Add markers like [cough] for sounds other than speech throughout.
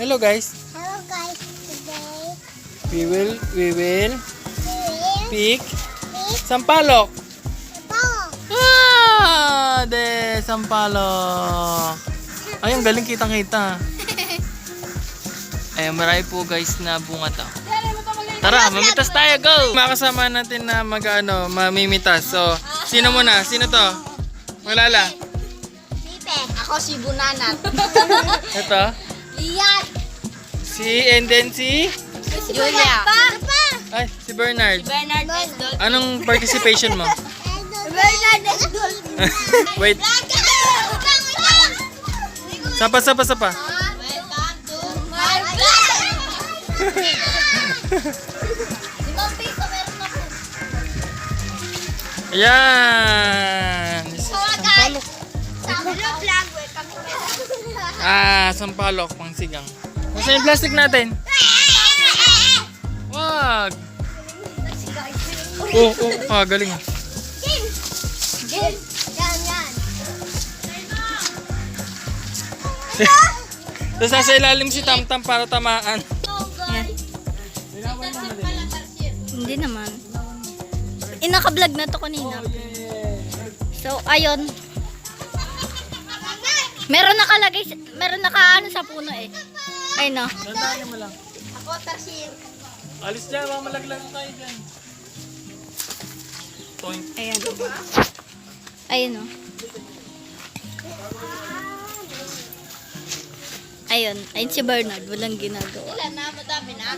Hello guys. Hello guys, today We will we will we will pick pick sampalok. ball. Ah, de sampalok. Ay, ang galing kitang-kita. [laughs] Eh, marami po guys na bunga to. Tara, mamitas tayo, go! Makasama natin na mag, ano, mamimitas. So, sino muna? Sino to? Malala. Pipe. Ako si Bunanat. [laughs] Ito. Lian. Si, and then si? Julia. Pa. Pa. Ay, si Bernard. Bernard Esdol. Anong participation mo? Bernard Esdol. [laughs] Wait, sapa, sapa, sapa. Limang piso meron ako. Ayan. Sampalok. Sa Hello vlog, welcome to vlog. Ah, sampalok, pang sigang. Nasaan yung plastic natin? Wag. Oh, oh, ah, galing. Jim. Jim. Yan, yan. [laughs] Tapos nasa ilalim si Tamtam para tamaan. Hindi naman. Inaka-vlog na to kanina. So, ayun. Meron nakalagay, meron naka ano sa puno eh. Ay no. Tandaan mo lang. Ako, Tarsil. Alis dyan, mga malaglag tayo dyan. Toink. Ayan. Ayun oh. Ayun. Ayun si Bernard. Walang ginagawa. Wala na, madami na.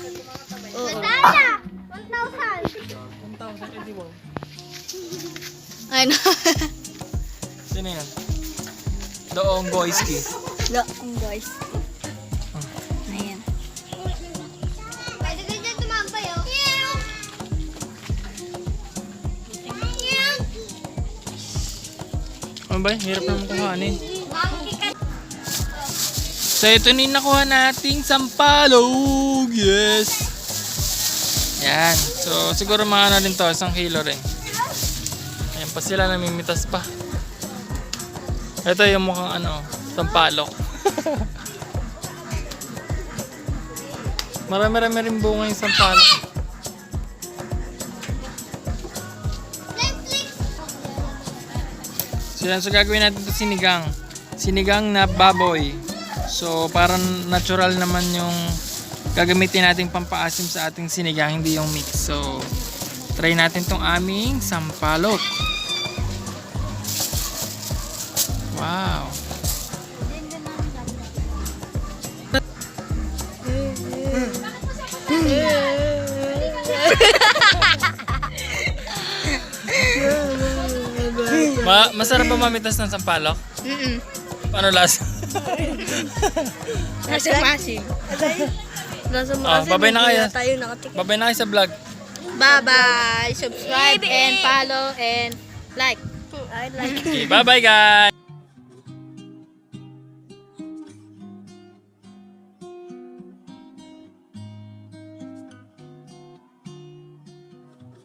Oo. Dada! 1,000. 1,000 edi wow. Ayun. Sino yan? Doong Boyski. Loong guys. Ayan. Pwede ka dyan tumambay, oh. Ano ba? Hirap naman kuhanin. So ito na yung nakuha nating sampalog. Yes. Yan. So siguro mga ano rin to, isang kilo rin. Ayan pa sila namimitas pa. Ito yung mukhang ano, sampalok. Marami-rami rin bunga yung sampalok. So yan, so gagawin natin ito sinigang. Sinigang na baboy. So parang natural naman yung gagamitin nating pampaasim sa ating sinigang, hindi yung mix. So try natin tong aming sampalok. Wow. [laughs] Ma masarap ba mamitas ng sampalok? Mm-mm. Paano lasa? [laughs] Nasa masim. Nasa Oh, babay na kayo. tayo nakatikim. Babay na kayo sa vlog. Bye-bye. Subscribe and follow and like. I like. Okay, bye-bye guys!